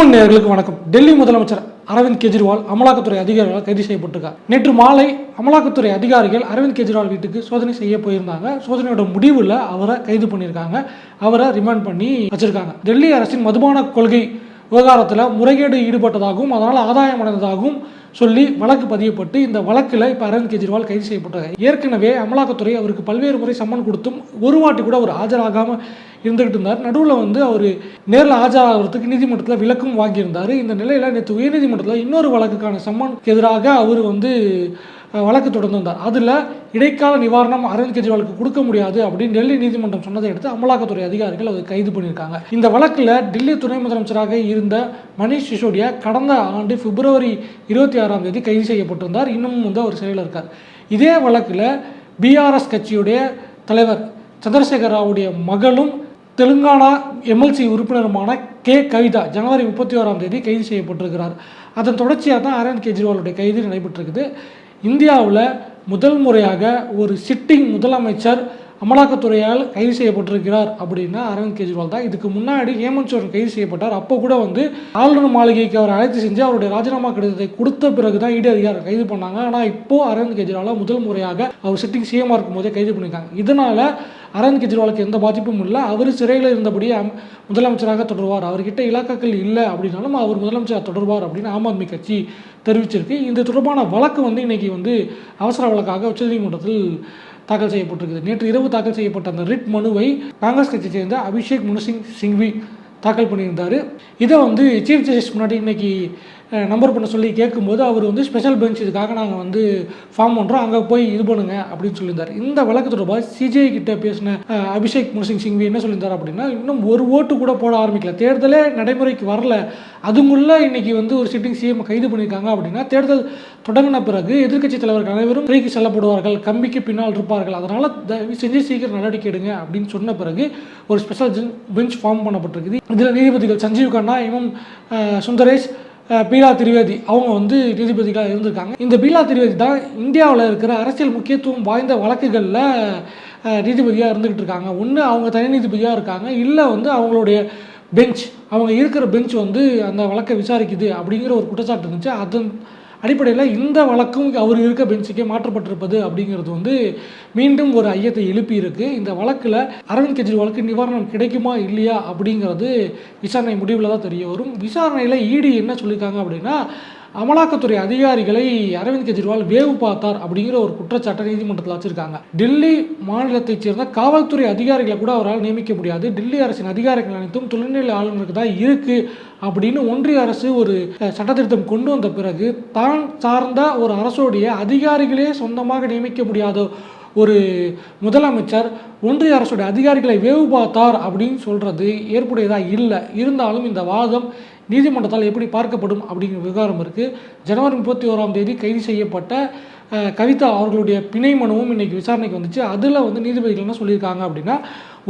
தமிழ் நேர்களுக்கு வணக்கம். டெல்லி முதலமைச்சர் அரவிந்த் கெஜ்ரிவால் அமலாக்கத்துறை அதிகாரிகளால் கைது செய்யப்பட்டிருக்கார். நேற்று மாலை அமலாக்கத்துறை அதிகாரிகள் அரவிந்த் கெஜ்ரிவால் வீட்டுக்கு சோதனை செய்ய போயிருந்தாங்க. சோதனையோட முடிவில் அவரை கைது பண்ணியிருக்காங்க. அவரை ரிமாண்ட் பண்ணி வச்சிருக்காங்க. டெல்லி அரசின் மதுபான கொள்கை விவகாரத்தில் முறைகேடு ஈடுபட்டதாகவும் அதனால் ஆதாயம் அடைந்ததாகவும் சொல்லி வழக்கு பதியப்பட்டு இந்த வழக்கில் இப்போ அரவிந்த் கெஜ்ரிவால் கைது செய்யப்பட்டார் ஏற்கனவே அமலாக்கத்துறை அவருக்கு பல்வேறு முறை சம்மன் கொடுத்தும் ஒரு வாட்டி கூட அவர் ஆஜராகாமல் இருந்துகிட்டு இருந்தார். நடுவில் வந்து அவர் நேரில் ஆஜராகிறதுக்கு நீதிமன்றத்தில் விளக்கம் வாங்கியிருந்தார். இந்த நிலையில் நேற்று உயர்நீதிமன்றத்தில் இன்னொரு வழக்குக்கான சம்மனுக்கு எதிராக அவர் வந்து வழக்கு தொடர்ந்து வந்தார். அதில் இடைக்கால நிவாரணம் அரவிந்த் கெஜ்ரிவாலுக்கு கொடுக்க முடியாது அப்படின்னு டெல்லி நீதிமன்றம் சொன்னதை அடுத்து அமலாக்கத்துறை அதிகாரிகள் அதை கைது பண்ணியிருக்காங்க. இந்த வழக்கில் டெல்லி துணை முதலமைச்சராக இருந்த மணிஷ் சிசோடியா கடந்த ஆண்டு பிப்ரவரி இருபத்தி ஆறாம் தேதி கைது செய்யப்பட்டிருந்தார். இன்னமும் வந்து அவர் சிறையில் இருக்கார். இதே வழக்கில் பிஆர்எஸ் கட்சியுடைய தலைவர் சந்திரசேகர ராவுடைய மகளும் தெலுங்கானா எம்எல்சி உறுப்பினருமான கே. கவிதா ஜனவரி முப்பத்தி ஓராம் தேதி கைது செய்யப்பட்டிருக்கிறார். அதன் தொடர்ச்சியாக தான் அரவிந்த் கெஜ்ரிவாலுடைய கைது நடைபெற்றிருக்குது. இந்தியாவில் முதல் முறையாக ஒரு சிட்டிங் முதலமைச்சர் அமலாக்கத்துறையால் கைது செய்யப்பட்டிருக்கிறார் அப்படின்னா அரவிந்த் கெஜ்ரிவால் தான். இதுக்கு முன்னாடி ஹேமந்த் சோரன் கைது செய்யப்பட்டார். அப்போ கூட வந்து ஆளுநர் மாளிகைக்கு அவர் அழைத்து செஞ்சு அவருடைய ராஜினாமா கடிதத்தை கொடுத்த பிறகு தான் இடி அதிகாரம் கைது பண்ணாங்க. ஆனால் இப்போ அரவிந்த் கெஜ்ரிவாலை முதல் முறையாக அவர் சிட்டிங் சிஎம்மாக இருக்கும் போதே கைது பண்ணியிருக்காங்க. இதனால் அரவிந்த் கெஜ்ரிவாலுக்கு எந்த பாதிப்பும் இல்லை. அவர் சிறையில் இருந்தபடியே முதலமைச்சராக தொடர்வார். அவர்கிட்ட இலாக்காக்கள் இல்லை அப்படின்னாலும் அவர் முதலமைச்சராக தொடர்வார் அப்படின்னு ஆம் ஆத்மி கட்சி தெரிவிச்சிருக்கு. இந்த தொடர்பான வழக்கு வந்து இன்னைக்கு வந்து அவசர வழக்காக உச்சநீதிமன்றத்தில் தாக்கல் செய்யப்பட்டிருக்குது. நேற்று இரவு தாக்கல் செய்யப்பட்ட அந்த ரிட் மனுவை காங்கிரஸ் கட்சியை சேர்ந்த அபிஷேக் முனுசிங் சிங்வி தாக்கல் பண்ணியிருந்தார். இதை வந்து சீஃப் ஜஸ்டிஸ் முன்னாடி இன்னைக்கு நம்பர் பண்ண சொல்லி கேட்கும்போது அவர் வந்து ஸ்பெஷல் பெஞ்ச் இதுக்காக நாங்கள் வந்து ஃபார்ம் பண்ணுறோம் அங்கே போய் இது பண்ணுங்க அப்படின்னு சொல்லியிருந்தார். இந்த வழக்கு தொடர்பாக சிஜிஐ கிட்ட பேசின அபிஷேக் முனசிங் சிங்வி என்ன சொல்லியிருந்தார் அப்படின்னா இன்னும் ஒரு ஓட்டு கூட போட ஆரம்பிக்கல. தேர்தலே நடைமுறைக்கு வரல. அதுக்குள்ள இன்னைக்கு வந்து ஒரு சிட்டிங் சிஎம் கைது பண்ணியிருக்காங்க அப்படின்னா தேர்தல் தொடங்கின பிறகு எதிர்க்கட்சி தலைவர்கள் அனைவரும் சிறைக்கு செல்லப்படுவார்கள். கம்பிக்கு பின்னால் இருப்பார்கள். அதனால் தயவு செஞ்சு சீக்கிரம் நடவடிக்கை எடுங்க அப்படின்னு சொன்ன பிறகு ஒரு ஸ்பெஷல் பெஞ்ச் ஃபார்ம் பண்ணப்பட்டிருக்குது. இதில் நீதிபதிகள் சஞ்சீவ் கண்ணா இமம் சுந்தரேஷ் பீலா திரிவேதி. அவங்க வந்து நீதிபதிகளாக இருந்திருக்காங்க. இந்த பீலா திரிவேதி தான் இந்தியாவில் இருக்கிற அரசியல் முக்கியத்துவம் வாய்ந்த வழக்குகளில் நீதிபதியாக இருந்துகிட்டு இருக்காங்க. ஒன்று அவங்க தனி நீதிபதியாக இருக்காங்க. இல்லை வந்து அவங்களுடைய பெஞ்ச் அவங்க இருக்கிற பெஞ்ச் வந்து அந்த வழக்கை விசாரிக்குது அப்படிங்கிற ஒரு குற்றச்சாட்டு இருந்துச்சு. அதன் அடிப்படையில் இந்த வழக்கும் அவர் இருக்க பெஞ்சுக்கே மாற்றப்பட்டிருப்பது அப்படிங்கிறது வந்து மீண்டும் ஒரு ஐயத்தை எழுப்பியிருக்கு இந்த வழக்கில் அரவிந்த் கெஜ்ரிவாலுக்கு நிவாரணம் கிடைக்குமா இல்லையா அப்படிங்கிறது விசாரணை முடிவில் தான் தெரிய வரும். விசாரணையில் இடி என்ன சொல்லியிருக்காங்க அப்படின்னா அமலாக்கத்துறை அதிகாரிகளை அரவிந்த் கெஜ்ரிவால் வேவு பார்த்தார் அப்படிங்கிற ஒரு குற்றச்சாட்டை நீதிமன்றத்தில் வச்சிருக்காங்க டெல்லி மாநிலத்தைச் சேர்ந்த காவல்துறை அதிகாரிகளை கூட அவரால் நியமிக்க முடியாது. டெல்லி அரசின் அதிகாரிகள் அனைத்தும் துணைநிலை ஆளுநருக்கு தான் இருக்கு அப்படின்னு ஒன்றிய அரசு ஒரு சட்டத்திருத்தம் கொண்டு வந்த பிறகு தான் சார்ந்த ஒரு அரசுடைய அதிகாரிகளே சொந்தமாக நியமிக்க முடியாத ஒரு முதலமைச்சர் ஒன்றிய அரசுடைய அதிகாரிகளை வேவு பார்த்தார் அப்படின்னு சொல்கிறது ஏற்புடையதாக இல்லை. இருந்தாலும் இந்த வாதம் நீதிமன்றத்தால் எப்படி பார்க்கப்படும் அப்படிங்கிற விவகாரம் இருக்குது ஜனவரி முப்பத்தி ஓராம் தேதி கைது செய்யப்பட்ட கவிதா அவர்களுடைய பிணை மனுவும் இன்னைக்கு விசாரணைக்கு வந்துச்சு. அதில் வந்து நீதிபதிகள் என்ன சொல்லியிருக்காங்க அப்படின்னா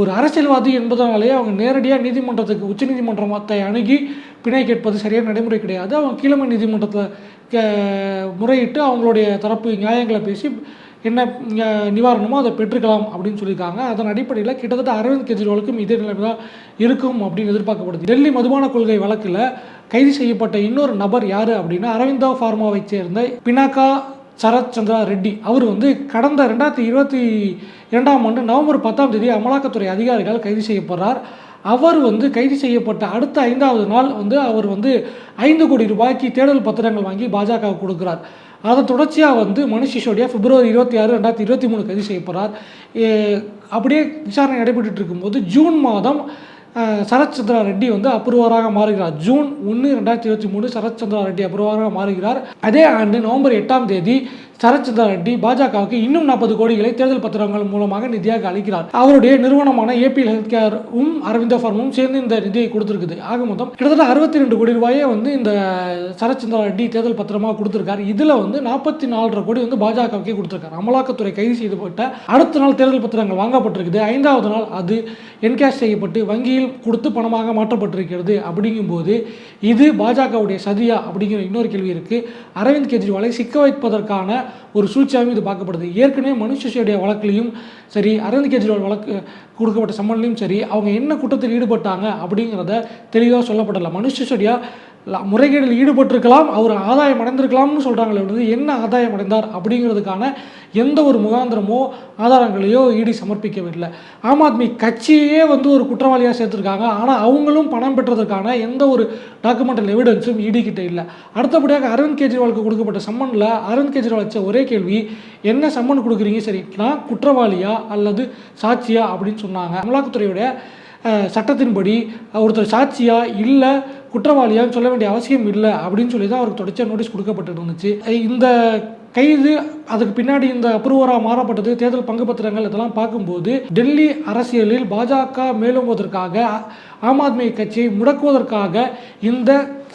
ஒரு அரசியல்வாதி என்பதனாலேயே அவங்க நேரடியாக நீதிமன்றத்துக்கு உச்சநீதிமன்றத்தை அணுகி பிணை கேட்பது சரியான நடைமுறை கிடையாது. அவங்க கீழமை நீதிமன்றத்தில் முறையிட்டு அவங்களுடைய தரப்பு நியாயங்களை பேசி என்ன நிவாரணமோ அதை பெற்றுக்கலாம் அப்படின்னு சொல்லியிருக்காங்க. அதன் அடிப்படையில் கிட்டத்தட்ட அரவிந்த் கெஜ்ரிவாலுக்கும் இதே நிலைமை தான் இருக்கும் அப்படின்னு எதிர்பார்க்கப்படுது. டெல்லி மதுபான கொள்கை வழக்கில் கைது செய்யப்பட்ட இன்னொரு நபர் யார் அப்படின்னா அரவிந்தா ஃபார்மாவைச் சேர்ந்த பினாக்கா சரத் சந்திரா ரெட்டி. அவர் வந்து கடந்த ரெண்டாயிரத்தி இருபத்தி இரண்டாம் ஆண்டு நவம்பர் பத்தாம் தேதி அமலாக்கத்துறை அதிகாரிகள் கைது செய்யப்படுறார். அவர் வந்து கைது செய்யப்பட்ட அடுத்த ஐந்தாவது நாள் வந்து அவர் வந்து ஐந்து கோடி ரூபாய்க்கு தேடல் பத்திரங்கள் வாங்கி பாஜக கொடுக்கிறார். அதை தொடர்ச்சியாக வந்து மனுஷ் சிசோடியா பிப்ரவரி இருபத்தி ஆறு ரெண்டாயிரத்தி இருபத்தி மூணு கைது செய்யப்படுறார் அப்படியே விசாரணை நடைபெற்றுட்டு இருக்கும்போது ஜூன் மாதம் சரத்சந்திரா சரத் சந்திரா ரெட்டி வந்து அப்ரூவராக மாறுகிறார். ஜூன் ஒன்று ரெண்டாயிரத்தி இருபத்தி மூணு சரத்சந்திரா ரெட்டி அப்ரூவராக மாறுகிறார். அதே ஆண்டு நவம்பர் எட்டாம் தேதி சரத் ரெட்டி பாஜகவுக்கு இன்னும் நாற்பது கோடிகளை தேர்தல் பத்திரங்கள் மூலமாக நிதியாக அளிக்கிறார். அவருடைய நிறுவனமான ஏபி ஹெல்த் கேரும் அரவிந்த ஃபார்மும் சேர்ந்து இந்த நிதியை கொடுத்துருக்குது. ஆக மொத்தம் கிட்டத்தட்ட அறுபத்தி ரெண்டு கோடி ரூபாயை வந்து இந்த சரத்சந்திர ரெட்டி தேர்தல் பத்திரமாக கொடுத்துருக்காரு. இதில் வந்து நாற்பத்தி நாலரை கோடி வந்து பாஜகவுக்கே கொடுத்துருக்காரு. அமலாக்கத்துறை கைது செய்யப்பட்ட அடுத்த நாள் தேர்தல் பத்திரங்கள் வாங்கப்பட்டிருக்குது. ஐந்தாவது நாள் அது என்கேஷ் செய்யப்பட்டு வங்கியில் கொடுத்து பணமாக மாற்றப்பட்டிருக்கிறது அப்படிங்கும்போது இது பாஜகவுடைய சதியா அப்படிங்கிற இன்னொரு கேள்வி இருக்குது அரவிந்த் கெஜ்ரிவாலை சிக்க வைப்பதற்கான ஒரு சூழ்ச்சியாகவும் இது பார்க்கப்படுது. ஏற்கனவே மனுஷ் சிசோடியா வழக்குலையும் சரி அரவிந்த் கெஜ்ரிவால் வழக்கு கொடுக்கப்பட்ட சம்மன்லையும் சரி அவங்க என்ன குற்றத்தில் ஈடுபட்டாங்க அப்படிங்கிறத தெளிவாக சொல்லப்படலை. மனுஷ் சிசோடியா முறைகேடில் ஈடுபட்டிருக்கலாம் அவர் ஆதாயம் அடைந்திருக்கலாம்னு சொல்கிறாங்களே வந்து என்ன ஆதாயம் அடைந்தார் அப்படிங்கிறதுக்கான எந்த ஒரு முகாந்திரமோ ஆதாரங்களையோ இடி சமர்ப்பிக்கவில்லை. ஆம் ஆத்மி கட்சியே வந்து ஒரு குற்றவாளியாக சேர்த்துருக்காங்க. ஆனால் அவங்களும் பணம் பெற்றதற்கான எந்த ஒரு டாக்குமெண்டல் எவிடன்ஸும் இடி கிட்ட இல்லை. அடுத்தபடியாக அரவிந்த் கெஜ்ரிவாலுக்கு கொடுக்கப்பட்ட சம்மனில் அரவிந்த் கெஜ்ரிவால் வச்ச ஒரே கேள்வி என்ன சம்மன் கொடுக்குறீங்க? சரி நான் குற்றவாளியா அல்லது சாட்சியா? அப்படின்னு சொன்னாங்க. அமலாக்கத்துறையுடைய சட்டத்தின்படி ஒருத்தர் சாட்சியாக இல்லை குற்றவாளியான்னு சொல்ல வேண்டிய அவசியம் இல்லை அப்படின்னு சொல்லி தான் அவருக்கு தொடர்ச்சியாக நோட்டீஸ் கொடுக்கப்பட்டு இருந்துச்சு இந்த கைது அதுக்கு பின்னாடி இந்த அப்ரூவராக மாறப்பட்டது தேர்தல் பங்கு பத்திரங்கள் இதெல்லாம் பார்க்கும்போது டெல்லி அரசியலில் பாஜக மேலோங்குவதற்காக ஆம் ஆத்மி கட்சியை முடக்குவதற்காக இந்த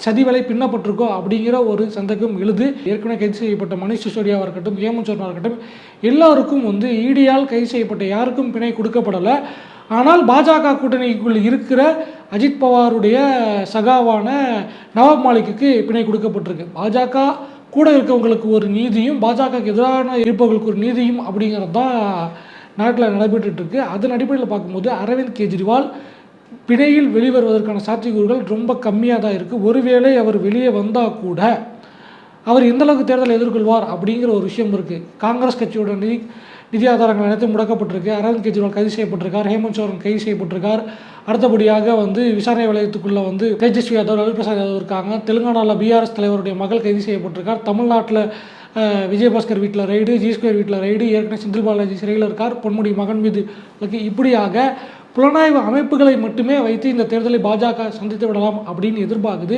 சதிவலை பின்னப்பட்டிருக்கோ அப்படிங்கிற ஒரு சந்தேகம் எழுது. ஏற்கனவே கைது செய்யப்பட்ட மணிஷ் சிசோடியாவாக இருக்கட்டும் ஹேமந்த் சோரனாக இருக்கட்டும் எல்லாருக்கும் வந்து ஈடியால் கைது செய்யப்பட்ட யாருக்கும் பிணை கொடுக்கப்படலை. ஆனால் பாஜக கூட்டணிக்குள் இருக்கிற அஜித் பவாருடைய சகாவான நவாப் மாலிக்கு பிணை கொடுக்கப்பட்டிருக்கு. பாஜக கூட இருக்கவங்களுக்கு ஒரு நீதியும் பாஜகவுக்கு எதிரான இருப்பவர்களுக்கு ஒரு நீதியும் அப்படிங்கிறது தான் நாட்டில் நடைபெற்றுட்டுருக்கு அதன் அடிப்படையில் பார்க்கும்போது அரவிந்த் கெஜ்ரிவால் பிணையில் வெளிவருவதற்கான சாத்தியக்கூறுகள் ரொம்ப கம்மியாக தான் இருக்குது ஒருவேளை அவர் வெளியே வந்தால் கூட அவர் எந்தளவுக்கு தேர்தலை எதிர்கொள்வார் அப்படிங்கிற ஒரு விஷயம் இருக்குது காங்கிரஸ் கட்சியோட நிதி ஆதாரங்கள் அனைத்தும் முடக்கப்பட்டிருக்கு. அரவிந்த் கெஜ்ரிவால் கைது செய்யப்பட்டிருக்கார். ஹேமந்த் சோரன் கைது செய்யப்பட்டிருக்கார். அடுத்தபடியாக வந்து விசாரணை வளையத்துக்குள்ளே வந்து தேஜஸ்வி யாதவ் ரவி பிரசாத் யாதவ் இருக்காங்க. தெலுங்கானாவில் பிஆர்எஸ் தலைவருடைய மகள் கைது செய்யப்பட்டிருக்கார். தமிழ்நாட்டில் விஜயபாஸ்கர் வீட்டில் ரைடு ஜி ஸ்கொயர் வீட்டில் ரைடு ஏற்கனவே செந்தில் பாலாஜி சிறையில் இருக்கார். பொன்முடி மகன் மீது இப்படியாக புலனாய்வு அமைப்புகளை மட்டுமே வைத்து இந்த தேர்தலை பாஜக சந்தித்து விடலாம் அப்படின்னு எதிர்பார்க்குது.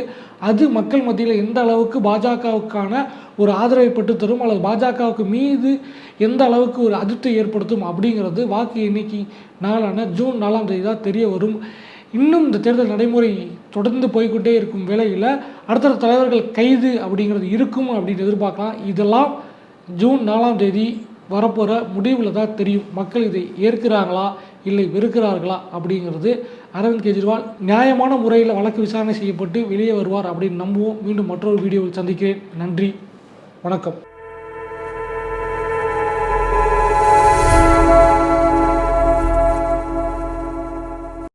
அது மக்கள் மத்தியில் எந்த அளவுக்கு பாஜகவுக்கான ஒரு ஆதரவை பெற்று தரும் அல்லது பாஜகவுக்கு மீது எந்த அளவுக்கு ஒரு அதிருப்தி ஏற்படுத்தும் அப்படிங்கிறது வாக்கு எண்ணிக்கை நாளான ஜூன் நாலாம் தேதி தான் தெரிய வரும். இன்னும் இந்த தேர்தல் நடைமுறை தொடர்ந்து போய்க்கொண்டே இருக்கும் வேளையில் அடுத்தடுத்த தலைவர்கள் கைது அப்படிங்கிறது இருக்கும் அப்படின்னு எதிர்பார்க்கலாம். இதெல்லாம் ஜூன் நாலாம் தேதி வரப்போகிற முடிவில் தான் தெரியும். மக்கள் இதை ஏற்கிறாங்களா இல்லை வெறுக்கிறார்களா? அப்படிங்கிறது. அரவிந்த் கெஜ்ரிவால் நியாயமான முறையில் வழக்கு விசாரணை செய்யப்பட்டு வெளியே வருவார் அப்படின்னு நம்புவோம். மீண்டும் மற்றொரு வீடியோவில் சந்திக்கிறேன். நன்றி. வணக்கம்.